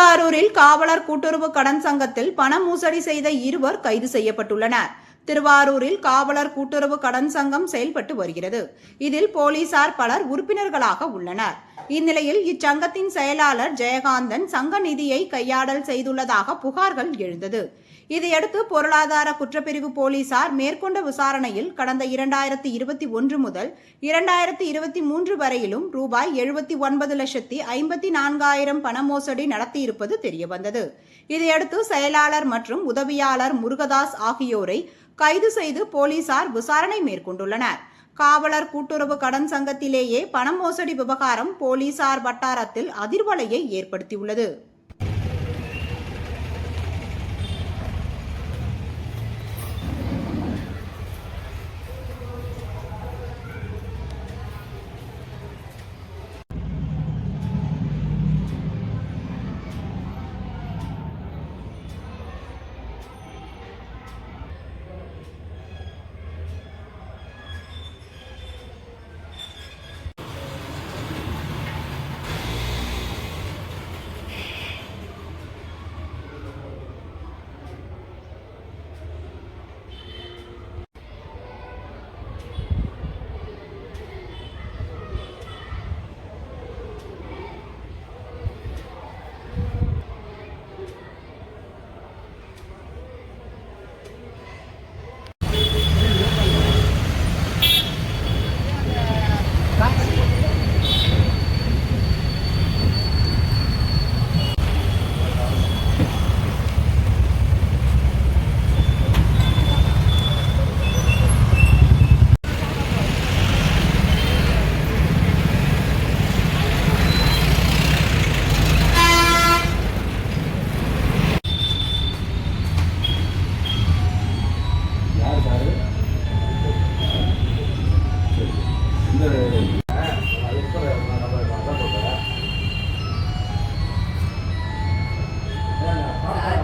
திருவாரூரில் காவலர் கூட்டுறவு கடன் சங்கத்தில் பண மோசடி செய்த இருவர் கைது செய்யப்பட்டுள்ளனர். திருவாரூரில் காவலர் கூட்டுறவு கடன் சங்கம் செயல்பட்டு வருகிறது. இதில் போலீசார் பலர் உறுப்பினர்களாக உள்ளனர். இந்நிலையில் இச்சங்கத்தின் செயலாளர் ஜெயகாந்தன் சங்க நிதியை கையாடல் செய்துள்ளதாக புகார்கள் எழுந்தது. இதையடுத்து பொருளாதார குற்றப்பிரிவு போலீசார் மேற்கொண்ட விசாரணையில் கடந்த இரண்டாயிரத்தி இருபத்தி ஒன்று முதல் இரண்டாயிரத்தி இருபத்தி மூன்று வரையிலும் ரூபாய் எழுபத்தி ஒன்பது லட்சத்தி ஐம்பத்தி நான்காயிரம் பண மோசடி நடத்தியிருப்பது தெரியவந்தது. இதையடுத்து செயலாளர் மற்றும் உதவியாளர் முருகதாஸ் ஆகியோரை கைது செய்து போலீசார் விசாரணை மேற்கொண்டுள்ளனர். காவலர் கூட்டுறவு கடன் சங்கத்திலேயே பண மோசடி விவகாரம் போலீசார் வட்டாரத்தில் அதிர்வலையை ஏற்படுத்தியுள்ளது. that.